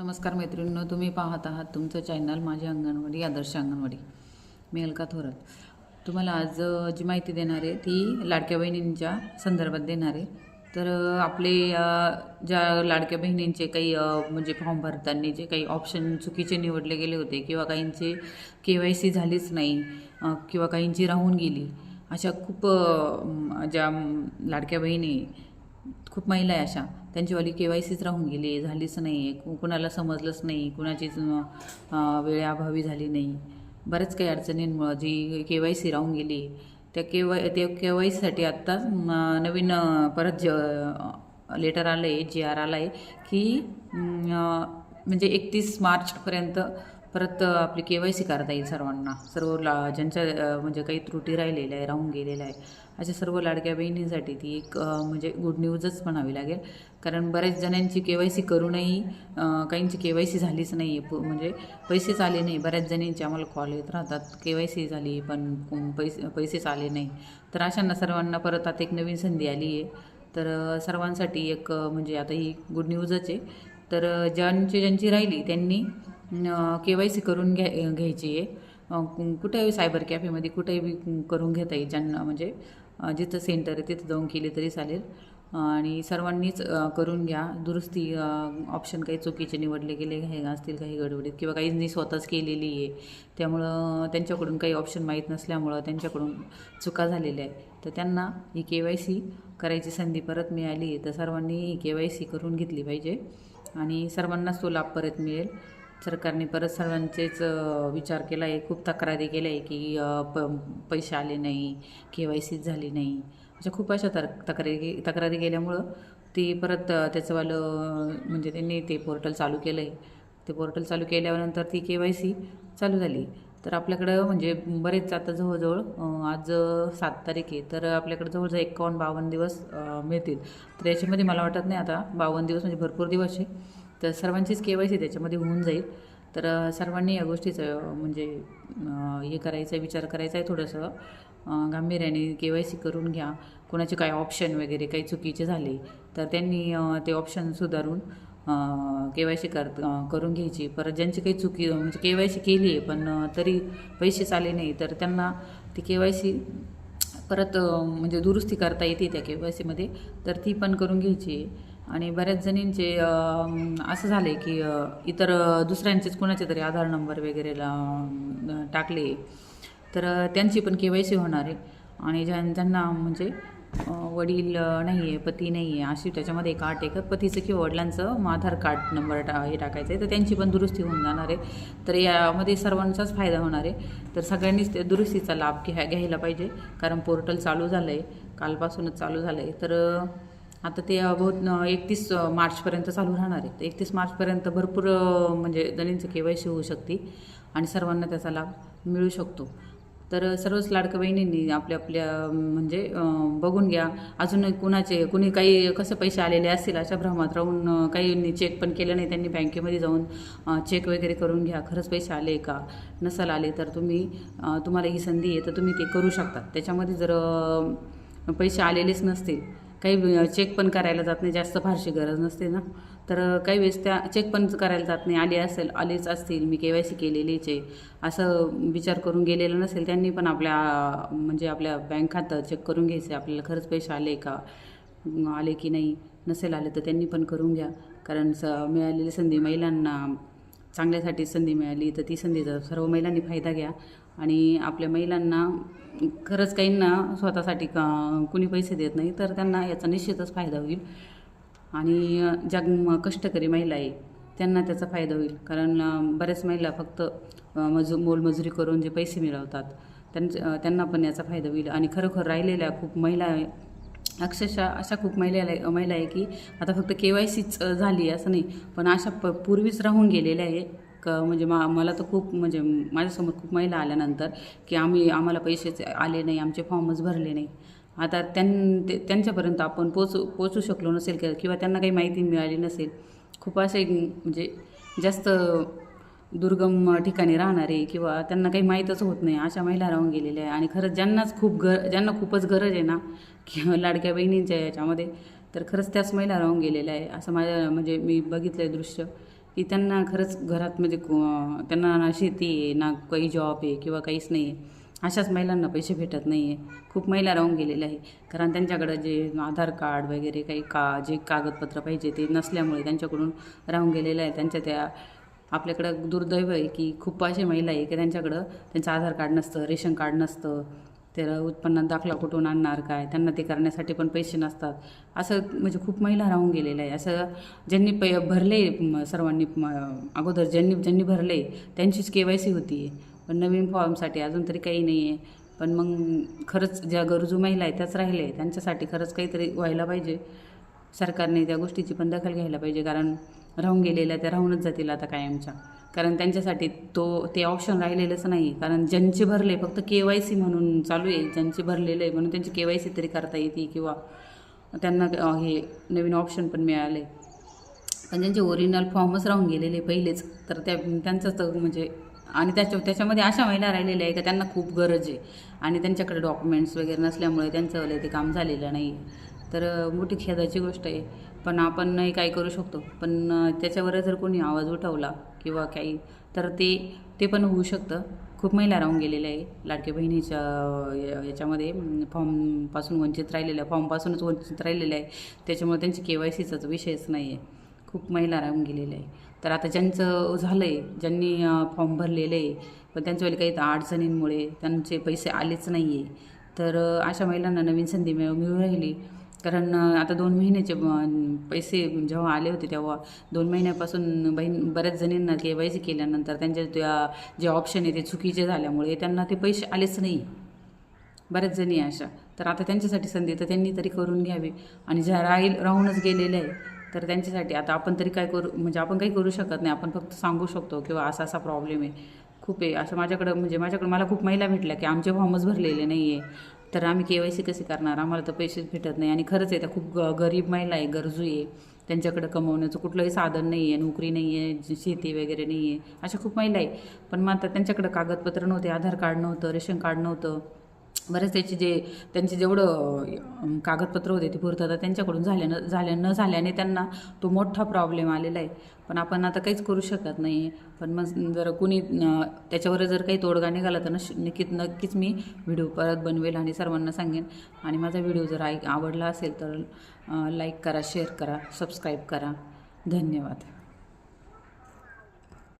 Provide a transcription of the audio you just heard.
नमस्कार मैत्रिणींनो तुम्ही पाहत आहात तुमचं चॅनल माझी अंगणवाडी आदर्श अंगणवाडी. मी अलका थोरात. तुम्हाला आज जी माहिती देणार आहे ती लाडक्या बहिणींच्या संदर्भात देणार आहे. तर आपले ज्या लाडक्या बहिणींचे काही म्हणजे फॉर्म भरताना जे काही ऑप्शन चुकीचे निवडले गेले होते किंवा काहींचे के वाय सी झालीच नाही किंवा काहींची राहून गेली अशा खूप ज्या लाडक्या बहिणी खूप महिला आहे अशा त्यांचीवाली के वाय सीच राहून गेली झालीच नाही आहे कुणाला समजलंच नाही कुणाचीच अं, झाली नाही. बऱ्याच काही अडचणींमुळं जी के वाय सी राहून गेली त्या के वाय त्या के वाय सीसाठी आत्ता नवीन परत ज लेटर आलं आहे जी आर आला आहे की म्हणजे एकतीस मार्चपर्यंत परत आपली के वाय सी करता येईल सर्वांना. सर्व ला ज्यांच्या म्हणजे काही त्रुटी राहिलेल्या आहे राहून गेलेल्या आहे अशा सर्व लाडक्या बहिणींसाठी ती एक म्हणजे गुड न्यूजच म्हणावी लागेल. कारण बऱ्याच जणांची के वाय सी करूनही काहींची के वाय सी झालीच नाही आहे म्हणजे पैसेच आले नाही. बऱ्याच जणींचे आम्हाला कॉल येत राहतात. के वाय सी झाली पण पैसे पैसेच आले नाही. तर अशांना सर्वांना परत आता एक नवीन संधी आली आहे. तर सर्वांसाठी एक म्हणजे आता ही गुड न्यूजच आहे. तर ज्यांची ज्यांची राहिली त्यांनी के वाय सी करून घ्या घ्यायची आहे. कुठेही सायबर कॅफेमध्ये कुठेही करून घेता येईल. ज्यांना म्हणजे जिथं सेंटर आहे तिथं जाऊन केले तरी चालेल. आणि सर्वांनीच करून घ्या. दुरुस्ती ऑप्शन काही चुकीचे निवडले गेले काही असतील काही गडबडीत किंवा काहींनी स्वतःच केलेली आहे. त्यामुळं त्यांच्याकडून काही ऑप्शन माहीत नसल्यामुळं त्यांच्याकडून चुका झालेल्या आहे तर त्यांना ही के वाय सी करायची संधी परत मिळाली आहे. तर सर्वांनी ही के वाय सी करून घेतली पाहिजे. आणि सर्वांनाच तो लाभ परत मिळेल. सरकारने परत सर्वांचेच विचार केला आहे. खूप तक्रारी केल्या आहे की प पैसे आले नाही के वाय सीच झाली नाही. अशा खूप अशा तर तक्रारी तक्रारी केल्यामुळं ती परत त्याचंवालं म्हणजे त्यांनी ते पोर्टल चालू केलं आहे ते पोर्टल चालू केल्यानंतर ती के वाय सी चालू झाली. तर आपल्याकडं म्हणजे बरेच आता जवळजवळ आज सात तारीख आहे. तर आपल्याकडं जवळजवळ एकावन्न बावन्न दिवस मिळतील. तर याच्यामध्ये मला वाटत नाही आता बावन्न दिवस म्हणजे भरपूर दिवस आहे. तर सर्वांचीच के वाय सी त्याच्यामध्ये होऊन जाईल. तर सर्वांनी या गोष्टीचं म्हणजे हे करायचं आहे विचार करायचा आहे थोडंसं गांभीर्याने के वाय सी करून घ्या. कोणाचे काय ऑप्शन वगैरे काही चुकीचे झाले तर त्यांनी ते ऑप्शन सुधारून के वाय सी कर करून घ्यायची. परत ज्यांची काही चुकी म्हणजे के वाय सी केली आहे पण तरी पैसेच आले नाही तर त्यांना ती के वाय सी परत म्हणजे दुरुस्ती करता येते त्या के वाय सीमध्ये तर ती पण करून घ्यायची. आहे आणि बऱ्याच जणींचे असं झालं आहे की इतर दुसऱ्यांचेच कोणाचे तरी आधार नंबर वगैरेला टाकले. तर त्यांची पण के वाय सी होणार आहे. आणि ज्यां ज्यांना म्हणजे वडील नाही आहे पती नाही आहे अशी त्याच्यामध्ये एक आठ एक पतीचं किंवा वडिलांचं मग आधार कार्ड नंबर टा हे टाकायचं आहे तर त्यांची पण दुरुस्ती होऊन जाणार आहे. तर यामध्ये सर्वांचाच फायदा होणार आहे. तर सगळ्यांनीच त्या दुरुस्तीचा लाभ घ्या घ्यायला पाहिजे. कारण पोर्टल चालू झालं आहे कालपासूनच चालू झालं आहे तर आता ते बहुत एकतीस मार्चपर्यंत चालू राहणार आहे. तर एकतीस मार्चपर्यंत भरपूर म्हणजे जणींचं के वाय सी होऊ शकते आणि सर्वांना त्याचा लाभ मिळू शकतो. तर सर्वच लाडक्या बहिणींनी आपल्या आपल्या म्हणजे बघून घ्या. अजून कुणाचे कुणी काही कसं पैसे आलेले असतील अशा भ्रमात राहून काहींनी चेक पण केलं नाही त्यांनी बँकेमध्ये जाऊन चेक वगैरे करून घ्या. खरंच पैसे आले का? नसल आले तर तुम्ही तुम्हाला ही संधी आहे तर तुम्ही ते करू शकता. त्याच्यामध्ये जर पैसे आलेलेच नसतील काही चेक पण करायला जात नाही. जास्त फारशी गरज नसते ना. तर काही वेळेस त्या चेक पण करायला जात नाही. आले असेल आलेच असतील. मी के वाय सी केलेलीच आहे. असं विचार करून गेलेलं नसेल त्यांनी पण आपल्या म्हणजे आपल्या बँक खातं चेक करून घ्यायचं आपल्याला खरंच पैसे आले का? आले की नाही? नसेल आले तर त्यांनी पण करून घ्या. कारण स मिळालेली संधी महिलांना चांगल्यासाठी संधी मिळाली तर ती संधीचा सर्व महिलांनी फायदा घ्या. आणि आपल्या महिलांना खरंच काहींना स्वतःसाठी का कुणी पैसे देत नाही तर त्यांना याचा निश्चितच फायदा होईल. आणि ज्या कष्टकरी महिला आहे त्यांना त्याचा फायदा होईल. कारण बऱ्याच महिला फक्त मजू मोलमजुरी करून जे पैसे मिळवतात त्यांच्या त्यांना पण याचा फायदा होईल. आणि खरोखर राहिलेल्या खूप महिला आहे अक्षरशः अशा खूप महिला महिला आहे की आता फक्त के वाय सीच झाली आहे असं नाही पण अशा प पूर्वीच राहून गेलेल्या आहे क म्हणजे मा मला तर खूप म्हणजे माझ्यासमोर खूप महिला आल्यानंतर की आम्ही आम्हाला पैसेच आले नाही आमचे फॉर्मच भरले नाही. आता त्यां ते- त्यांच्यापर्यंत आपण पोचू पोचू शकलो नसेल किंवा त्यांना काही माहिती मिळाली नसेल खूप असे म्हणजे जास्त दुर्गम ठिकाणी राहणारे किंवा त्यांना काही माहीतच होत नाही अशा महिला राहून गेलेल्या आहे. आणि खरंच ज्यांनाच खूप गर ज्यांना खूपच गरज आहे ना किंवा लाडक्या बहिणींच्या याच्यामध्ये तर खरंच त्याच महिला राहून गेलेल्या आहे. असं माझ्या म्हणजे मी बघितलं आहे दृश्य. की त्यांना खरंच घरात म्हणजे त्यांना ना शेती आहे ना काही जॉब आहे किंवा काहीच नाही आहे. अशाच महिलांना पैसे भेटत नाही आहे. खूप महिला राहून गेलेल्या आहे कारण त्यांच्याकडं जे आधार कार्ड वगैरे काही का जे कागदपत्र पाहिजे ते नसल्यामुळे त्यांच्याकडून राहून गेलेलं आहे त्यांच्या त्या आपल्याकडं दुर्दैव आहे की खूप असे महिला आहे की त्यांच्याकडं त्यांचं आधार कार्ड नसतं रेशन कार्ड नसतं. तर उत्पन्नात दाखला कुठून आणणार काय? त्यांना ते करण्यासाठी पण पैसे नसतात. असं म्हणजे खूप महिला राहून गेलेल्या आहे असं ज्यांनी पै भरले सर्वांनी अगोदर ज्यांनी ज्यांनी भरले त्यांचीच के वाय सी होती. पण नवीन फॉर्मसाठी अजून तरी काही नाही आहे पण मग खरंच ज्या गरजू महिला आहेत त्याच राहिले त्यांच्यासाठी खरंच काहीतरी व्हायला पाहिजे. सरकारने त्या गोष्टीची पण दखल घ्यायला पाहिजे. कारण राहून गेलेल्या त्या राहूनच जातील आता कायमच्या. कारण त्यांच्यासाठी तो ते ऑप्शन राहिलेलंच नाही. कारण ज्यांचे भरले फक्त के वाय सी म्हणून चालू आहे ज्यांचे भरलेलं आहे म्हणून त्यांची के वाय सी तरी करता येते किंवा त्यांना हे नवीन ऑप्शन पण मिळाले. पण ज्यांचे ओरिजिनल फॉर्मच राहून गेलेले पहिलेच तर त्या त्यांचं तर म्हणजे आणि त्याच्या त्याच्यामध्ये अशा महिला राहिलेल्या आहे का त्यांना खूप गरज आहे. आणि त्यांच्याकडे डॉक्युमेंट्स वगैरे नसल्यामुळे त्यांचं ते काम झालेलं नाही. तर मोठी खेदाची गोष्ट आहे. पण आपण नाही काय करू शकतो. पण त्याच्यावर जर कोणी आवाज उठवला किंवा काही तर ते ते पण होऊ शकतं. खूप महिला राहून गेलेल्या आहे लाडक्या बहिणीच्या याच्यामध्ये. फॉर्मपासून वंचित राहिलेल्या फॉर्मपासूनच वंचित राहिलेलं आहे. त्याच्यामुळे त्यांची के वाय सीचाच विषयच नाही आहे खूप महिला राहून गेलेल्या आहे. तर आता ज्यांचं झालं आहे ज्यांनी फॉर्म भरलेलं आहे पण त्यांच्या वेळी काही अडचणींमुळे त्यांचे पैसे आलेच नाही आहे तर अशा महिलांना नवीन संधी मिळ मिळू राहिली. कारण आता दोन महिन्याचे पैसे जेव्हा आले होते तेव्हा दोन महिन्यापासून बहीण बऱ्याच जणींना के वाय सी केल्यानंतर त्यांचे त्या जे ऑप्शन आहे ते चुकीचे झाल्यामुळे त्यांना ते पैसे आलेच नाही. बऱ्याच जणी अशा. तर आता त्यांच्यासाठी संधी तर त्यांनी तरी करून घ्यावी. आणि ज्या राहील राहूनच गेलेले आहे तर त्यांच्यासाठी आता आपण तरी काय करू म्हणजे आपण काही करू शकत नाही. आपण फक्त सांगू शकतो किंवा असा असा प्रॉब्लेम आहे. खूप आहे. असं माझ्याकडं म्हणजे माझ्याकडं मला खूप महिला भेटल्या की आमचे फॉर्मच भरलेले नाही आहे तर आम्ही के वाय सी कशी करणार? आम्हाला तर पैसेच भेटत नाही. आणि खरंच आहे त्या खूप ग गरीब महिला आहे गरजू आहे. त्यांच्याकडं कमवण्याचं कुठलंही साधन नाही आहे नोकरी नाही आहे शेती वगैरे नाही आहे. अशा खूप महिला आहे. पण मग आता त्यांच्याकडं कागदपत्र नव्हते आधार कार्ड नव्हतं रेशन कार्ड नव्हतं. बरेच त्याचे जे त्यांचे जेवढं कागदपत्र होते ते पूर्तता त्यांच्याकडून झाल्यानं झाल्या न झाल्याने त्यांना तो मोठा प्रॉब्लेम आलेला आहे. पण आपण आता काहीच करू शकत नाही. पण मग जर कुणी त्याच्यावर जर काही तोडगा निघाला तर नश नक्कीच नक्कीच मी व्हिडिओ परत बनवेल आणि सर्वांना सांगेन. आणि माझा व्हिडिओ जर ऐक आवडला असेल तर लाईक करा शेअर करा सबस्क्राईब करा. धन्यवाद.